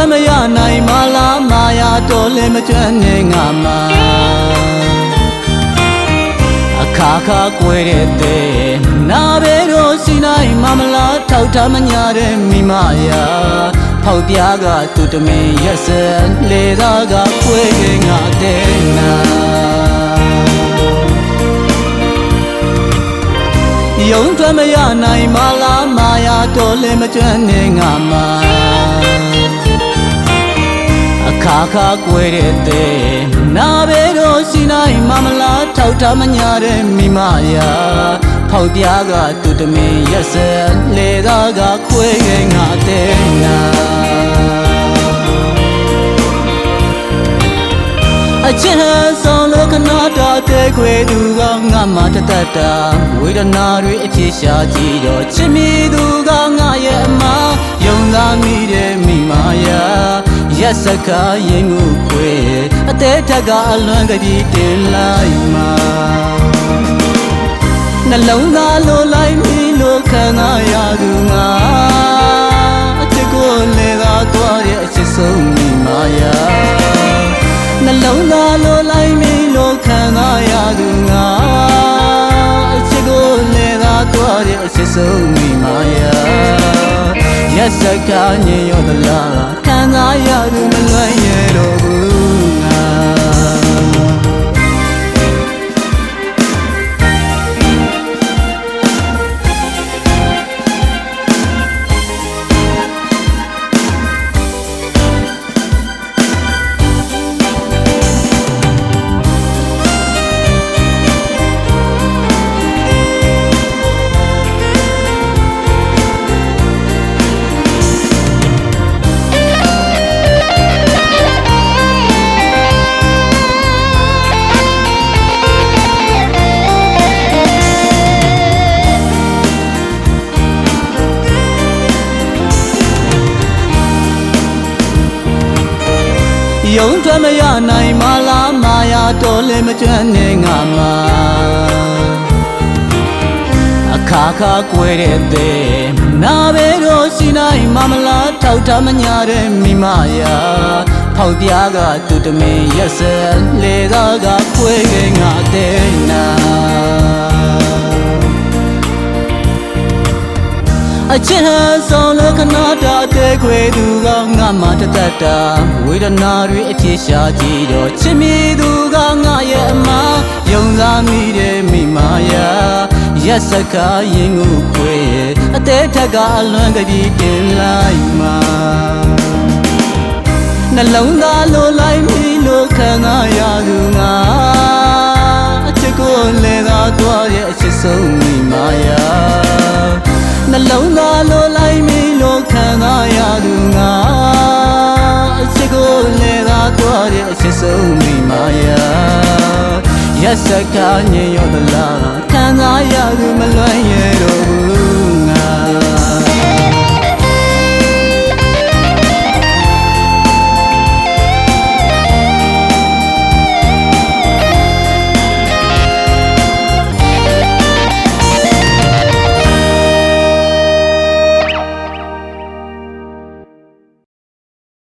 ထွက်မရနိုင်မလားမာယာတော်လည်းမကျွမ်းနေငါမှာအခါခါကွယ်တဲ့တဲ့နာပဲတော့စီနိုင်မမလားထောက်ထားမညာတဲ့မိမယာဖောက်ပြားကသူတမင်ရက်စဲလေသာကကွယ်ခဲ့ငါတဲ့နာယုံထွက်မရနိုင်မလားမာယာတော်လည်းမကျွမ်းနေငါမှာအ ခါခါကွယ်တဲ့တဲ့နာပဲတော့ရှိနိုင်မမလားထောက်ထားမညာတဲ့မိမယာဖောက်ပြားကသူတမင်ရက်စဲလေသာကခွဲခဲ့ငါတဲ့နာအချစ်ဆောင်လို့ခဏတာတဲ့ခွေသူကငါမှတတတ်တာဝေဒနာတွေအဖြစ်ရှာကြည့်တော့ချစ်မိသူကငါရဲ့အမယုံသားမိတဲ့မိမယာ ရက်စကားရင်ကိုခွေအသေးထက်ကအလွန်ကကြီးတင်လိုက်မှာနှလုံးသားလိုလိုက်မိလို့ခံစားရသူငါအချစ်ကိုလေသာသွားရဲ့အချစ်ဆုံးမိမယာနှလုံးသားလိုလိုက်မီလို့ခံစားရသူငါအချစ်ကိုလေသာတော့တဲ့အချစ်ဆုံးမိမယာ ရက်စက်ကနေရောသလားခံစားရသူမလွယ်ရတော့ဘူး ယုံထွက်မရနိုင်မလားမာယာတော်လည်းမကျွမ်းနေငါမှာအခါခါကွယ်တဲ့တဲ့နာပဲတော့ရှိနိုင်မမလားထောက်ထားမညာတဲ့မိမယာဖောက်ပြားကသူတမင်ရက်စဲလေသာကခွဲခဲ့ငါတဲ့နာ ချစ်ဆောင်လို့ခဏတာတဲ့ခွေသူကငါမှတတတ်တာဝေဒနာတွေအဖြစ်ရှာကြည့်တော့ချစ်မိသူကငါရဲ့အမယုံသားမိတဲ့မိမယာရက်စကားရင်ကိုခွေအသေးထက်ကအလွန်ကကြီးတင်လိုက်မှာနှလုံးသားလိုလိုက်မိလို့ခံစားရသူငါအချစ်ကိုလေသာသွား တော့တဲ့အချစ်ဆုံးမိမယာရက်စကားညင်ရောသလား